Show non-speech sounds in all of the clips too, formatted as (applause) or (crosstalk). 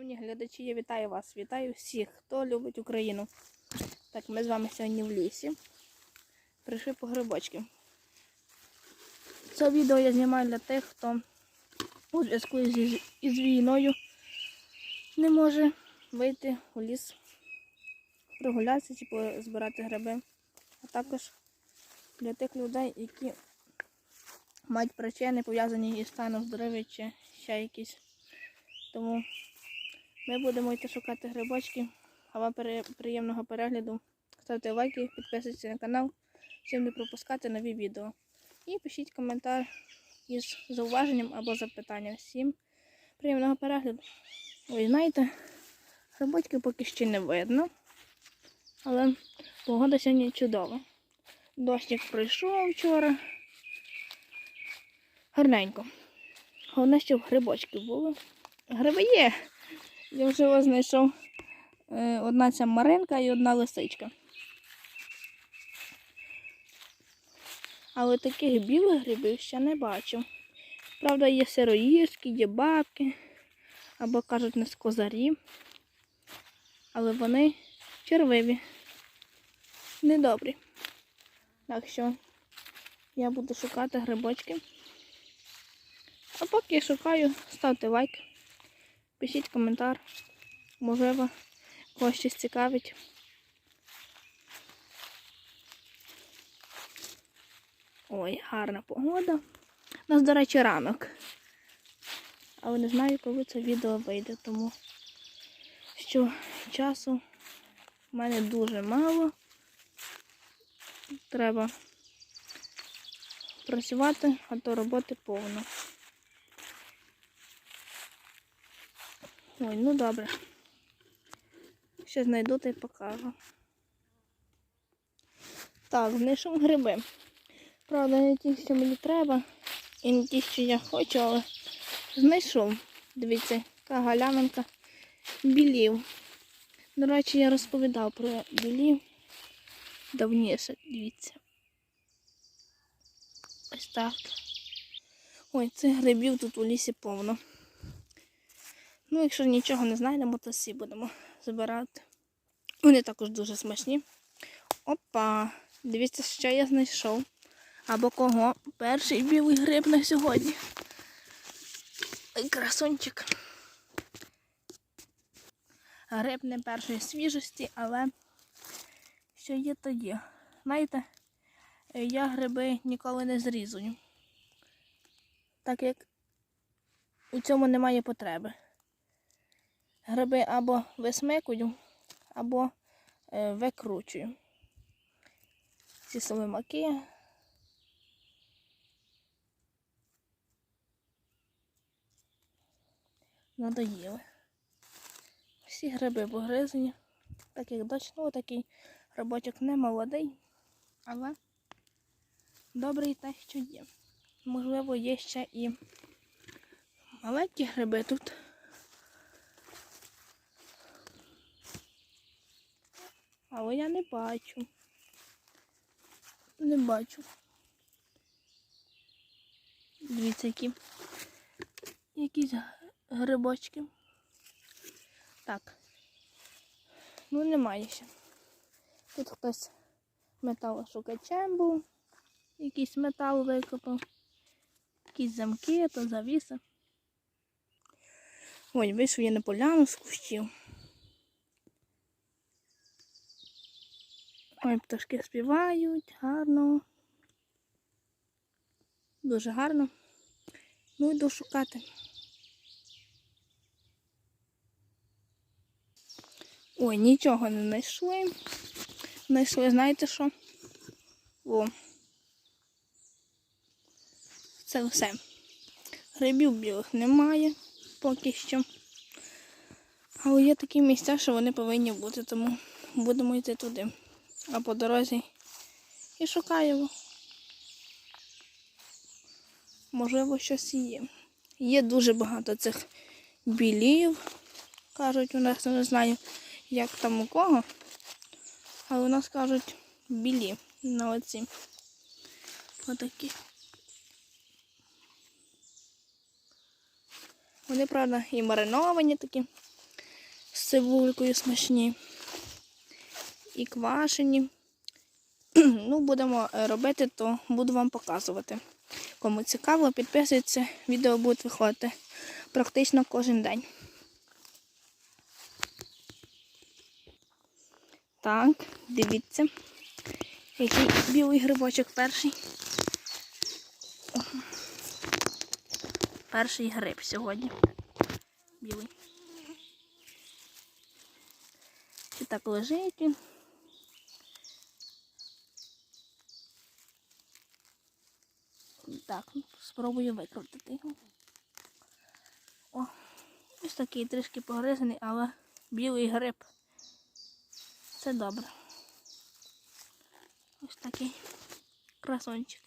Шановні глядачі, я вітаю вас. Вітаю всіх, хто любить Україну. Так, ми з вами сьогодні в лісі. Прийшли по грибочки. Це відео я знімаю для тих, хто у зв'язку із, із війною не може вийти у ліс, прогулятися чи збирати гриби. А також для тих людей, які мають причини пов'язані із станом здоров'я чи ще якісь. Тому ми будемо йти шукати грибочки. А вам приємного перегляду. Ставте лайки, підписуйтесь на канал, щоб не пропускати нові відео. І пишіть коментар із зауваженням або запитанням. Всім приємного перегляду. Ви знаєте, грибочки поки ще не видно, але погода сьогодні чудова. Дощик пройшов вчора. Гарненько. Головне, щоб грибочки були. Гриби є. Я вже ось знайшов е, одна ця маринка і одна лисичка. Але таких білих грибів ще не бачив. Правда, є сироїжки, є бабки, або кажуть не козарі. Але вони червиві, недобрі. Так що я буду шукати грибочки. А поки я шукаю, ставте лайк, пишіть коментар. Можливо, когось щось цікавить. Ой, гарна погода. У нас, до речі, ранок. Але не знаю, коли це відео вийде, тому що часу в мене дуже мало. Треба працювати, а то роботи повно. Ой, ну добре. Ще знайду та й покажу. Так, знайшов гриби. Правда, не ті, що мені треба, і не ті, що я хочу, але знайшов. Дивіться, яка галянинка білів. До речі, я розповідав про білів давніше, дивіться. Ось так. Ой, цих грибів тут у лісі повно. Ну, якщо нічого не знайдемо, то всі будемо збирати. Вони також дуже смачні. Опа! Дивіться, що я знайшов. Або кого? Перший білий гриб на сьогодні. Ой, красунчик. Гриб не першої свіжості, але що є, то є. Знаєте, я гриби ніколи не зрізую. Так як у цьому немає потреби. Гриби або висмикую, або викручую. Ці соломаки. Надоїли. Всі гриби погризані. Так як дощ, ну такий грибочок не молодий, але добрий те, що є. Можливо, є ще і маленькі гриби тут. Але я не бачу. Не бачу. Дивіться, які якісь грибочки. Так. Ну, немає ще. Тут хтось металошукачем був. Якийсь метал викопав. Якісь замки, то завіси. Ой, вийшов я на поляну з кущів. Ой, пташки співають, гарно. Дуже гарно. Ну, йду шукати. Ой, нічого не знайшли. Знайшли, знаєте що? О. Це все. Грибів білих немає поки що. Але є такі місця, що вони повинні бути, тому будемо йти туди. А по дорозі і шукаємо. Можливо, щось є. Є дуже багато цих білів. Кажуть, у нас не знаю, як там у кого. Але у нас кажуть білі на оці. Отакі. Вони, правда, і мариновані такі. з цибулькою смачні. І квашені. (clears throat) Ну, будемо е, робити, то буду вам показувати. Кому цікаво, підписуйтесь, відео будуть виходити практично кожен день. Так, дивіться, який білий грибочок перший. Перший гриб сьогодні. Білий. І так лежить він. Так, спробую викрутити його. О, ось такий трішки погризаний, але білий гриб. Це добре. Ось такий красончик.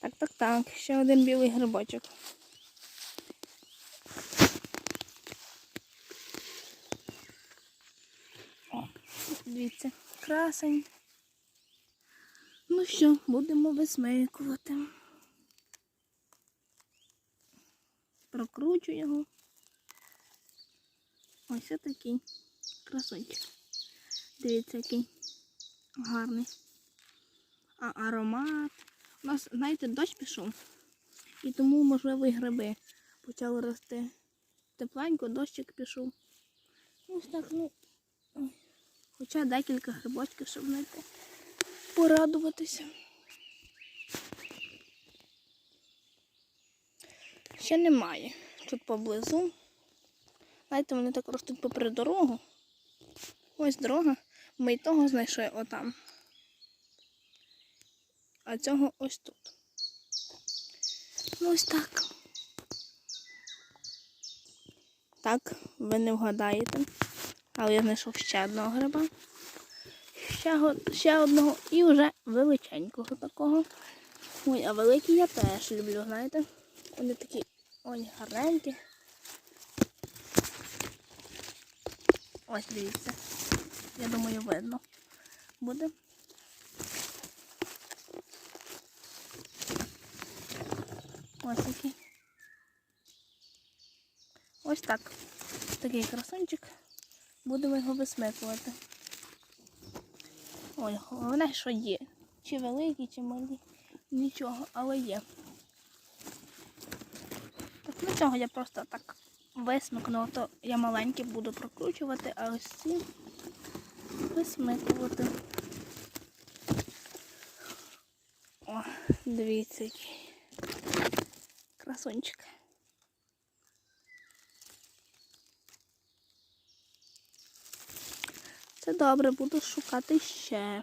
Так, так, так. Ще один білий грибочок. Дивіться, красень. Ну що, будемо висмикувати. Прокручу його. Ось такий красунчик. Дивіться, який гарний. А аромат. У нас, знаєте, дощ пішов. І тому, можливо, і гриби почали рости. Тепленько, дощик пішов. Ось так, ну. Хоча декілька грибочків, щоб знайти. Порадуватися. Ще немає. Тут поблизу. Знаєте, вони так ростуть попри дорогу. Ось дорога. Ми й того знайшли отам. А цього ось тут. Ну ось так. Так, ви не вгадаєте. Але я знайшов ще одного гриба. Ще, одного і вже величенького такого. Ой, а великі я теж люблю, знаєте. Вони такі ой, гарненькі. Ось дивіться. Я думаю, видно буде. Ось такий. Ось так. Такий красунчик. Будемо його висмикувати. Ой, головне, що є. Чи великі, чи малі. Нічого, але є. Так, ну цього я просто так висмикну, то я маленький буду прокручувати, а ось ці висмикувати. О, дивіться, красунчик. Це добре, буду шукати ще.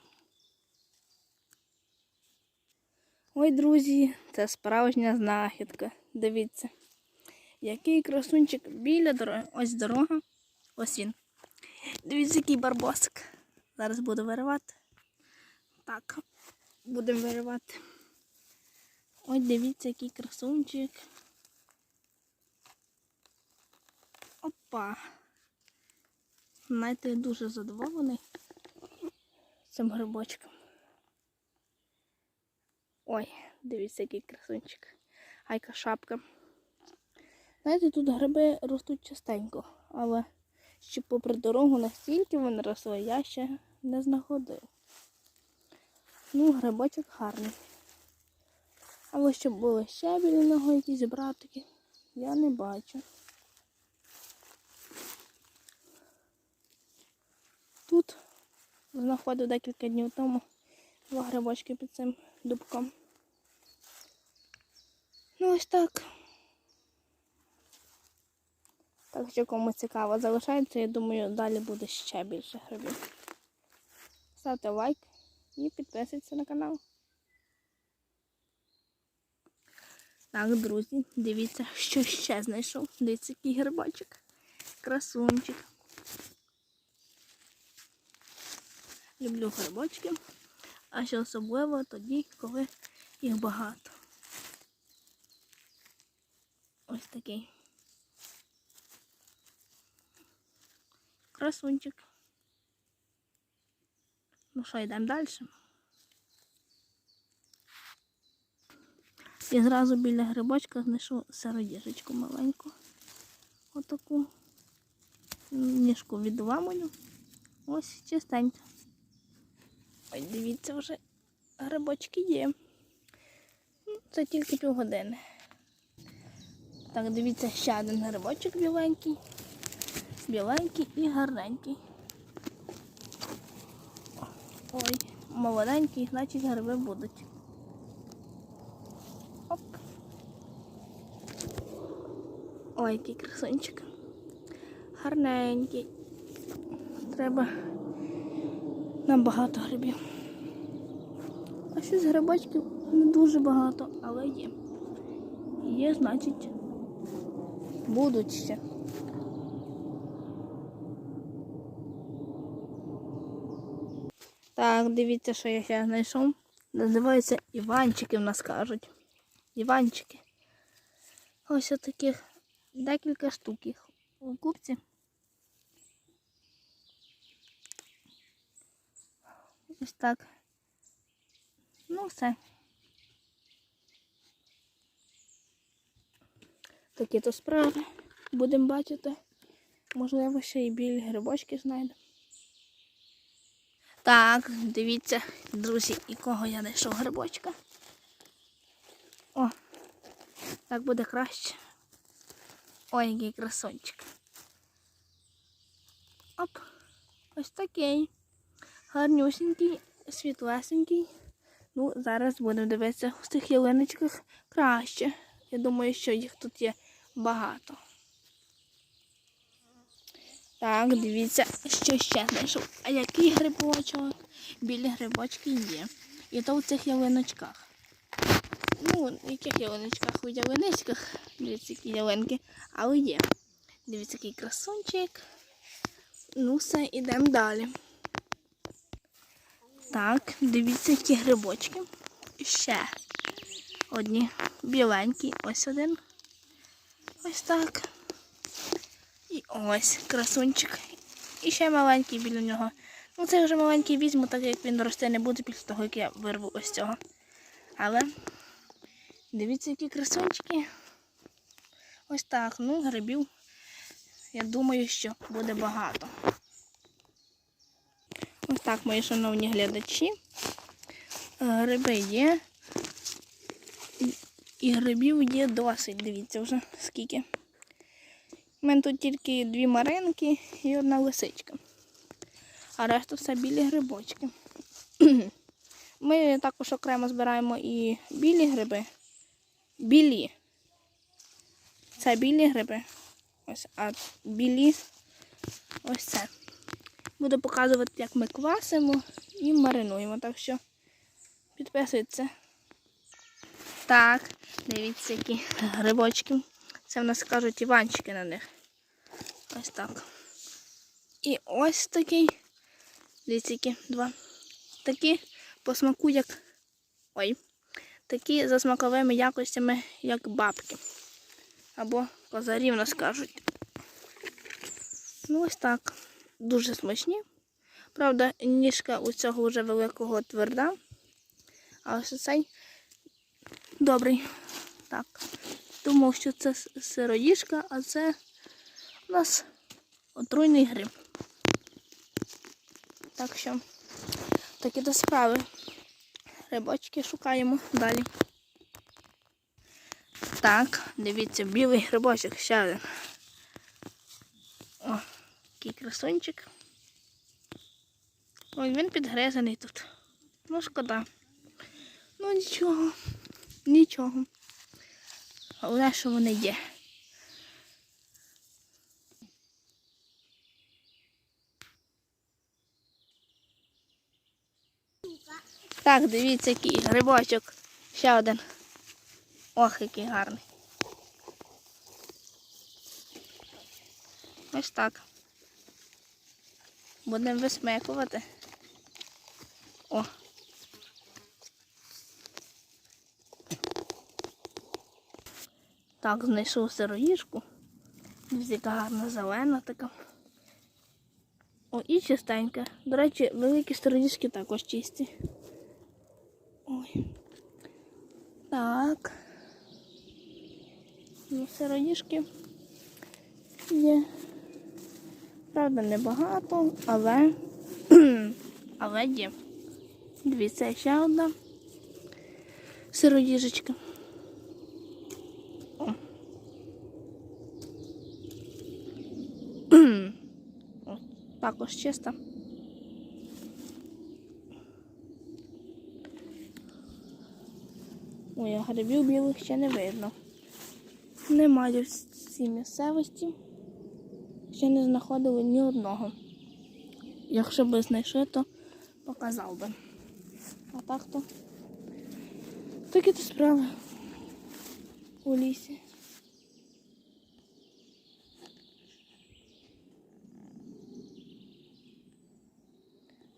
Ой, друзі, це справжня знахідка. Дивіться, який красунчик біля дороги. Ось дорога. Ось він. Дивіться, який барбосик. Зараз буду виривати. Так, будемо виривати. Ось дивіться, який красунчик. Опа. Знаєте, я дуже задоволений цим грибочком. Ой, дивіться, який красунчик. Айка шапка. Знаєте, тут гриби ростуть частенько, але щоб попри дорогу настільки вони росли, я ще не знаходив. Ну, грибочок гарний. Але щоб були ще біля нього якісь братики, я не бачу. Тут знаходив декілька днів тому два грибочки під цим дубком. Ну ось так. Так що кому цікаво залишається, я думаю, далі буде ще більше грибів. Ставте лайк і підписуйтесь на канал. Так, друзі, дивіться, що ще знайшов. Дивіться, який грибочок. Красунчик. Люблю грибочки, а ще особливо тоді, коли їх багато. Ось такий. Красунчик. Ну що, йдемо далі. І зразу біля грибочка знайшов сироїжечку маленьку. Отаку. ніжку відламую. Ось чистенько. Ой, дивіться, вже грибочки є. Ну, Це тільки півгодини. Так, дивіться, ще один грибочок біленький. Біленький і гарненький. Ой, молоденький, значить гриби будуть. Оп. Ой, який красунчик. Гарненький. Треба нам багато грибів. А щось грибочків не дуже багато, але є. Є, значить, будуть ще. Так, дивіться, що я ще знайшов. Називаються Іванчики в нас кажуть. Іванчики. Ось таких декілька штук їх у купці. Ось так. Ну, все. Такі то справи. Будемо бачити. Можливо, ще і білі грибочки знайдемо. Так, дивіться, друзі, і кого я знайшов грибочка. О, так буде краще. Ой, який красончик. Оп, ось такий. Гарнюсенький, світлесенький. Ну, зараз будемо дивитися в цих ялиночках краще. Я думаю, що їх тут є багато. Так, дивіться, що ще знайшов. А який грибочок? Білі грибочки є. І то в цих ялиночках. Ну, в яких ялиночках? У ялиничках. Дивіться, які ялинки. Але є. Дивіться, який красунчик. Ну, все, ідемо далі. Так, дивіться, які грибочки. І ще одні біленькі. Ось один. Ось так. І ось красунчик. І ще маленький біля нього. Ну, це вже маленький візьму, так як він рости не буде після того, як я вирву ось цього. Але дивіться, які красунчики. Ось так. Ну, грибів. Я думаю, що буде багато. Ось так, мої шановні глядачі. Е, Гриби є. І- І грибів є досить. Дивіться вже скільки. У мене тут тільки дві маринки і одна лисичка. А решта все білі грибочки. (clears throat) Ми також окремо збираємо і білі гриби. Білі. Це білі гриби. Ось, а білі ось це. Буду показувати, як ми квасимо і маринуємо. Так що підписуйтесь. Так, дивіться, які грибочки. Це в нас кажуть іванчики на них. Ось так. І ось такий. Дивіться, які два. Такі по смаку, як. Ой. Такі за смаковими якостями, як бабки. Або козарі в нас кажуть. Ну, ось так. Дуже смачні. Правда, ніжка у цього вже великого тверда. А ось цей добрий. Так. Думав, що це с- сироїжка, а це у нас отруйний гриб. Так що такі до справи. Грибочки шукаємо далі. Так, дивіться, білий грибочок ще один. О, який красунчик. Ой, він підгризаний тут. Ну, шкода. Ну нічого, нічого. Головне, що вони є. Так, дивіться, який грибочок. Ще один. Ох, який гарний. Ось так. Будемо висмикувати. О. Так, знайшов сироїжку. Дивіться, яка гарна зелена така. О, і чистенька. До речі, великі сироїжки також чисті. Ой. Так. Ну, сироїжки є. Правда, небагато, але, (clears throat) але є. Дивіться, ще одна сиродіжечка. (clears throat) О. Також чиста. Ой, а грибів білих ще не видно. Немає в цій місцевості. Ще не знаходили ні одного. Якщо би знайшли, то показав би. А так то такі то справи у лісі.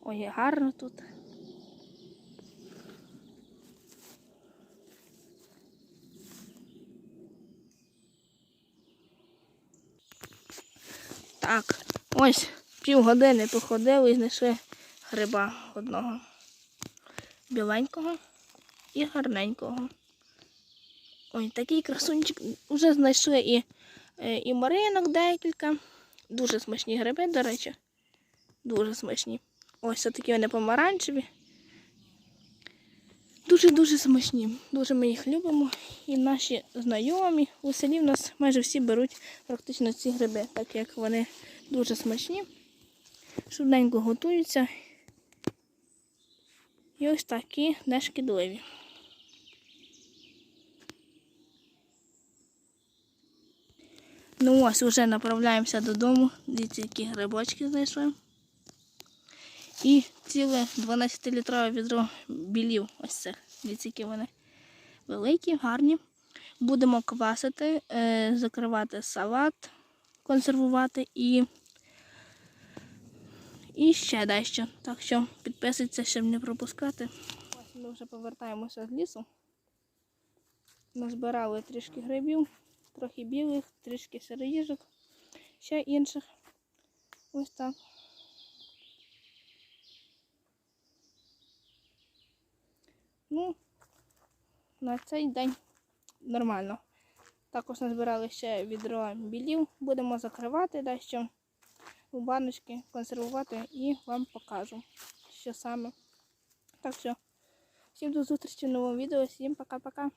Ой, гарно тут. Так, ось півгодини походили і знайшли гриба одного. Біленького і гарненького. Ой, такий красунчик. Вже знайшли і, е, і маринок декілька. Дуже смачні гриби, до речі. Дуже смачні. Ось такі вони помаранчеві. Дуже-дуже смачні. Дуже ми їх любимо. І наші знайомі у селі в нас майже всі беруть практично ці гриби, так як вони дуже смачні. Швиденько готуються. І ось такі нешкідливі. Ну ось вже направляємося додому. Дивіться, які грибочки знайшли. І ціле 12-літрове відро білів. Ось це. Дивіться, які вони великі, гарні. Будемо квасити, е, закривати салат, консервувати і, і ще дещо. Так що підписуйтесь, щоб не пропускати. Ось ми вже повертаємося з лісу. Назбирали трішки грибів, трохи білих, трішки сироїжок, ще інших. Ось так. Ну, на цей день нормально. Також назбирали ще відро білів. Будемо закривати дещо у баночки, консервувати і вам покажу, що саме. Так що, всім до зустрічі в новому відео. Всім пока-пока.